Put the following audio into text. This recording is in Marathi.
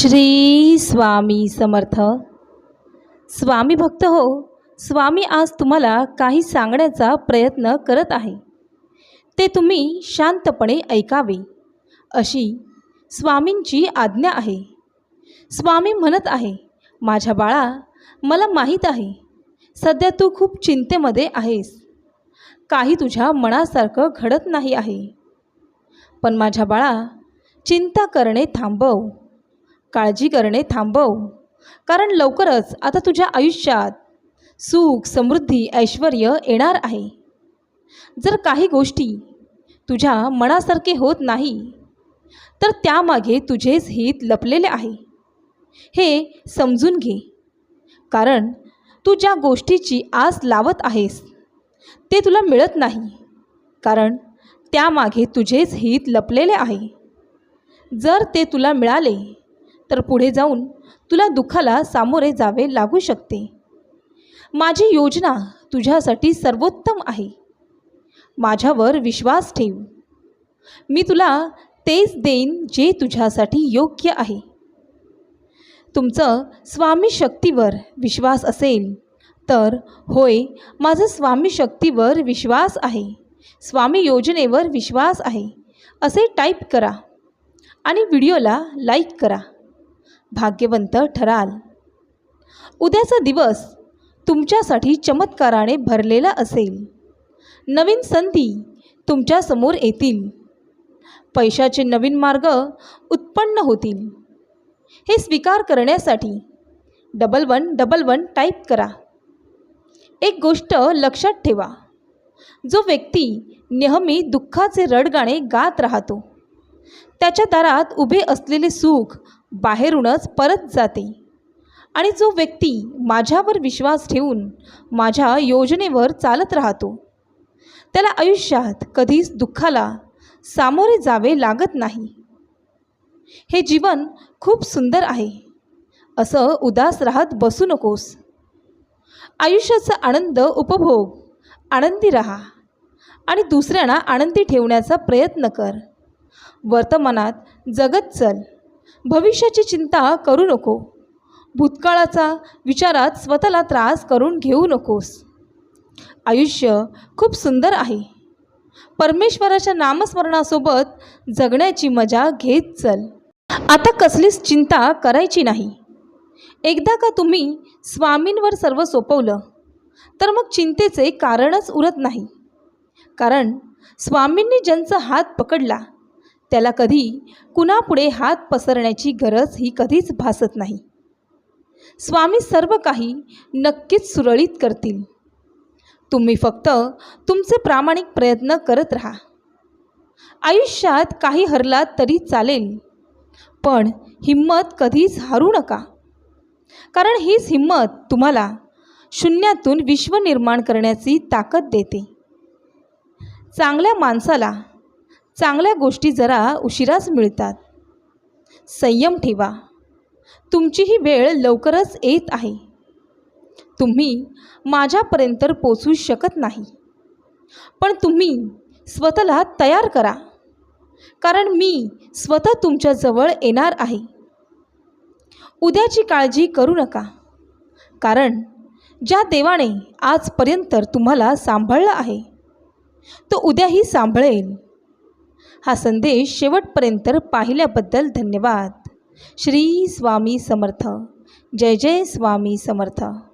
श्री स्वामी समर्थ. स्वामी भक्त हो स्वामी आज तुम्हाला काही सांगण्याचा प्रयत्न करत आहे. ते तुम्ही शांतपणे ऐकावे अशी स्वामींची आज्ञा आहे. स्वामी म्हणत आहे माझ्या बाळा मला माहीत आहे सध्या तू खूप चिंतेमध्ये आहेस. काही तुझ्या मनासारखं घडत नाही आहे. पण माझ्या बाळा चिंता करणे थांबव. काळजी करणे थांबव. कारण लवकरच आता तुझ्या आयुष्यात सुख समृद्धी ऐश्वर येणार आहे. जर काही गोष्टी तुझ्या मनासारखे होत नाही तर त्यामागे तुझेच हित लपलेले आहे. हे समजून घे. कारण तू ज्या गोष्टीची आस लावत आहेस ते तुला मिळत नाही. कारण त्यामागे तुझेच हित लपलेले आहे. जर ते तुला मिळाले तर पुढे जाऊन तुला दुःखाला सामोरे जावे लागू शकते. माझी योजना तुझ्यासाठी सर्वोत्तम आहे. माझ्यावर विश्वास ठेव. मी तुला तेच देईन जे तुझ्यासाठी योग्य आहे. तुमचं स्वामी शक्तीवर विश्वास असेल तर होय माझं स्वामी शक्तीवर विश्वास आहे. स्वामी योजनेवर विश्वास आहे. असे टाईप करा आणि व्हिडिओला लाईक करा. भाग्यवंत ठराल. उद्याचा दिवस तुमच्यासाठी चमत्काराने भरलेला असेल. नवीन संधी तुमच्यासमोर येतील. पैशाचे नवीन मार्ग उत्पन्न होतील. हे स्वीकार करण्यासाठी double one double one type करा. एक गोष्ट लक्षात ठेवा. जो व्यक्ती नेहमी दुःखाचे रडगाणे गात राहतो त्याच्या दारात उभे असलेले सुख बाहेरूनच परत जाते. आणि जो व्यक्ती माझ्यावर विश्वास ठेवून माझ्या योजनेवर चालत राहतो त्याला आयुष्यात कधीच दुःखाला सामोरे जावे लागत नाही. हे जीवन खूप सुंदर आहे. असं उदास राहत बसू नकोस. आयुष्याचा आनंद उपभोग आनंदी राहा आणि दुसऱ्यांना आनंदी ठेवण्याचा प्रयत्न कर. वर्तमानात जगत चल. भविष्याची चिंता करू नको. भूतकाळाचा विचारात स्वतःला त्रास करून घेऊ नकोस. आयुष्य खूप सुंदर आहे. परमेश्वराच्या नामस्मरणासोबत जगण्याची मजा घेत चल. आता कसलीच चिंता करायची नाही. एकदा का तुम्ही स्वामींवर सर्व सोपवलं तर मग चिंतेचे कारणच उरत नाही. कारण स्वामींनी ज्यांचा हात पकडला त्याला कधी कुणापुढे हात पसरण्याची गरज ही कधीच भासत नाही. स्वामी सर्व काही नक्कीच सुरळीत करतील. तुम्ही फक्त तुमचे प्रामाणिक प्रयत्न करत राहा. आयुष्यात काही हरलात तरी चालेल पण हिंमत कधीच हारू नका. कारण हीच हिंमत तुम्हाला शून्यातून विश्व निर्माण करण्याची ताकद देते. चांगल्या माणसाला चांगल्या गोष्टी जरा उशिराच मिळतात. संयम ठेवा. तुमची ही वेळ लवकरच येत आहे. तुम्ही माझ्यापर्यंत पोचू शकत नाही. पण तुम्ही स्वतःला तयार करा. कारण मी स्वतः तुमच्याजवळ येणार आहे. उद्याची काळजी करू नका. कारण ज्या देवाने आजपर्यंत तुम्हाला सांभाळलं आहे तो उद्याही सांभाळेल. हा संदेश शेवटपर्यंत पाहिल्याबद्दल धन्यवाद. श्री स्वामी समर्थ. जय जय स्वामी समर्थ.